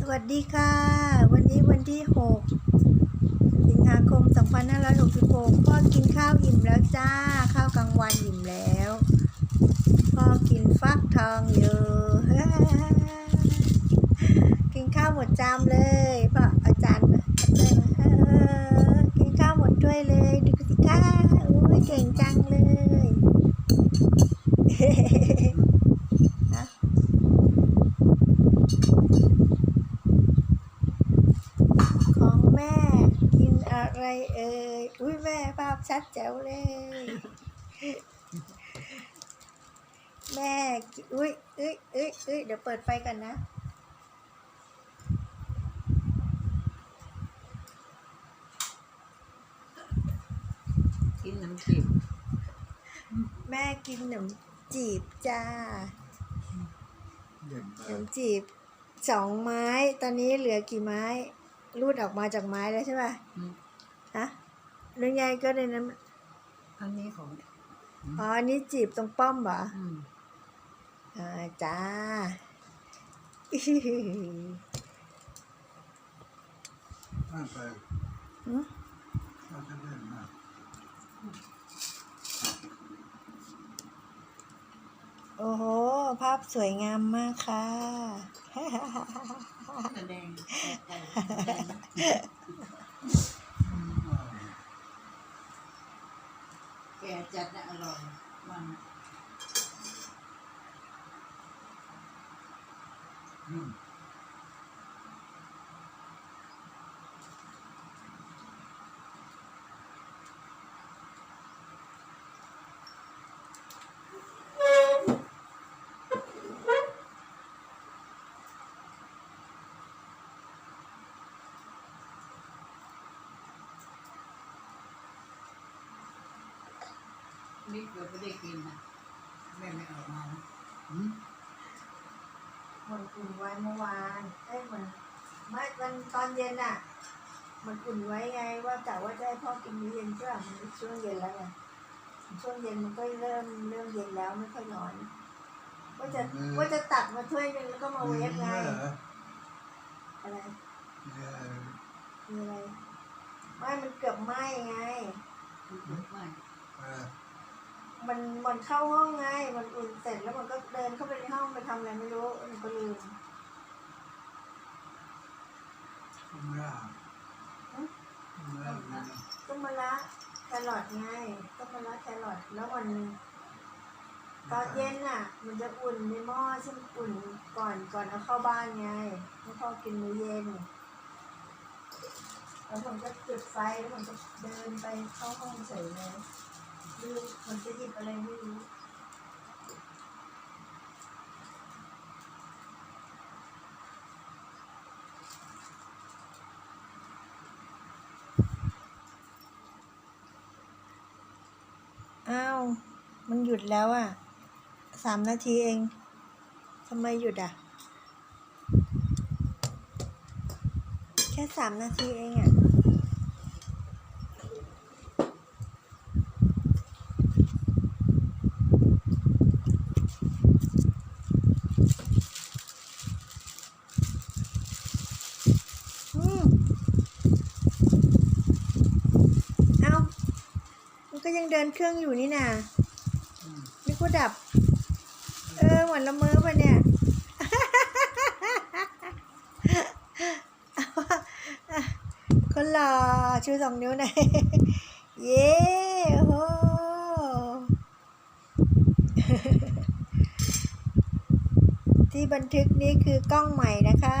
สวัสดีค่ะ วันนี้วันที่ 6 สิงหาคม 2566 พ่อกินข้าวอิ่มแล้วจ้า ข้าวกลางวันอิ่มแล้ว พ่อกินฟักทองอยู่ กินข้าวหมดจามเลยพ่ออาจารย์มาเลยกินข้าวหมดด้วยเลย ดูสิค่ะอุ้ยเก่งจังเลย ฮะ ของแม่กิน อะไรเอ่ย อุ้ยแม่ภาพชัดแจ๋วเลย แม่กินอุ้ยเอ้ยเอ้ยเอ้ยเดี๋ยวเปิดไฟกันนะ กินน้ำจิ้มแม่กินขนมจีบจ้าเด่นขนมจีบสองไม้ ตอนนี้เหลือกี่ไม้ รูดออกมาจากไม้แล้วใช่ป่ะอืมฮะแล้วยายก็ในนั้นอันนี้ของอ๋ออันนี้จีบตรงป้อมเหรออืมอ่าจ้ามากไปหืมเราจะเล่นมากโอ้โห ภาพสวยงามมากค่ะ แสดงแกจัดน่ะอร่อยมันอืม นี่เราไม่ได้กินนะแม่ไม่เอามานะอืมมันอุ่นไว้เมื่อวานเอ้ยมันไม่มันตอนเย็นอะ มันอุ่นไว้ไงว่ากะว่าจะให้พ่อกินมื้อเย็นใช่ป่ะมันช่วงเย็นแล้วไงช่วงเย็นมันก็เริ่มเริ่มเย็นแล้วไม่ค่อยร้อนว่าจะว่าจะตักมาถ้วยหนึงแล้วก็มาเวฟไงมีเหรออะไรมีอะไรมีอะไรไม่มันเกือบไหม้ไงไม่เออ มันมันเข้าห้องไง มันอุ่นเสร็จแล้วมันก็เดินเข้าไปในห้องไปทำอะไรไม่รู้มันก็ลืมต้มยาต้มยามีต้มมะระแครอทไงต้มมะระแครอทแล้วมันตอนเย็นอะ มันจะอุ่นในหม้อใช่ไหมอุ่นก่อนก่อนเอาเข้าบ้านไงให้พ่อกินมื้อเย็นแล้วผมก็จุดไฟแล้วผมก็เดินไปเข้าห้องเฉยเลย ลืมมันจะหยิบอะไรไม่รู้อ้าว มันหยุดแล้วอะ สามนาทีเอง ทำไมหยุดอะ แค่สามนาทีเองอะ มันก็ยังเดินเครื่องอยู่นี่นานี่ก็ดับ เออเหมือนละเมอไปะเนี่ยคนหล่อชูสองนิ้วหน่อยเย้โอ้โหที่บันทึกนี้คือกล้องใหม่นะคะ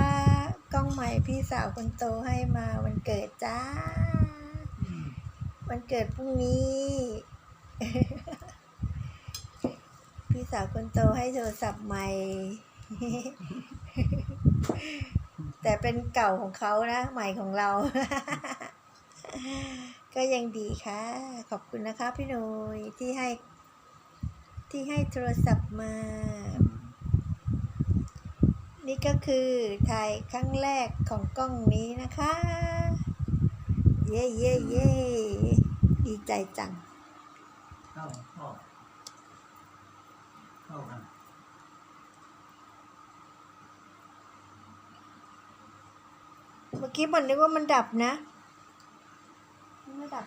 กล้องใหม่พี่สาวคนโตให้มาวันเกิดจ้าอืม วันเกิดพรุ่งนี้ พี่สาวคนโตให้โทรศัพท์ใหม่ แต่เป็นเก่าของเขานะ ใหม่ของเรา ก็ยังดีค่ะ ขอบคุณนะคะพี่หนุยที่ให้ ที่ให้โทรศัพท์มา นี่ก็คือถ่ายครั้งแรกของกล้องนี้นะคะ เย่เย่เย่ดีใจจัง เข้าเข้าเข้ากันมื่อกี้มันนึกว่ามันดับนะ มันไม่ดับ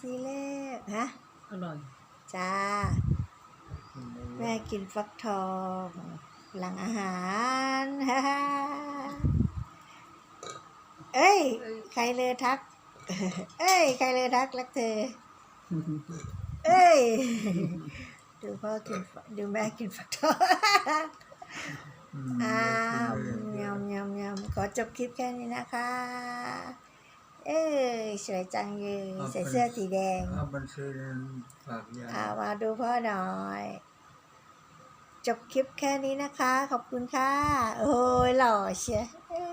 ทีแรกฮะ อร่อยจ้า แม่กินฟักทอง หลังอาหารฮ่าฮ่าเอ้ย ใครเลยทัก เอ้ย ใครเลยทักรักเธอ เอ้ย ดูพ่อกินฟักดูแม่กินฟักทอง อ้าวยำยำยำขอจบคลิปแค่นี้นะคะเอ้ย สวยจังเลยใส่เสื้อสีแดงเอาบัญชีนั้นฝากยาอ่ามาดูพ่อหน่อย จบคลิปแค่นี้นะคะ ขอบคุณค่ะ โอ้ยหล่อเชียเอ้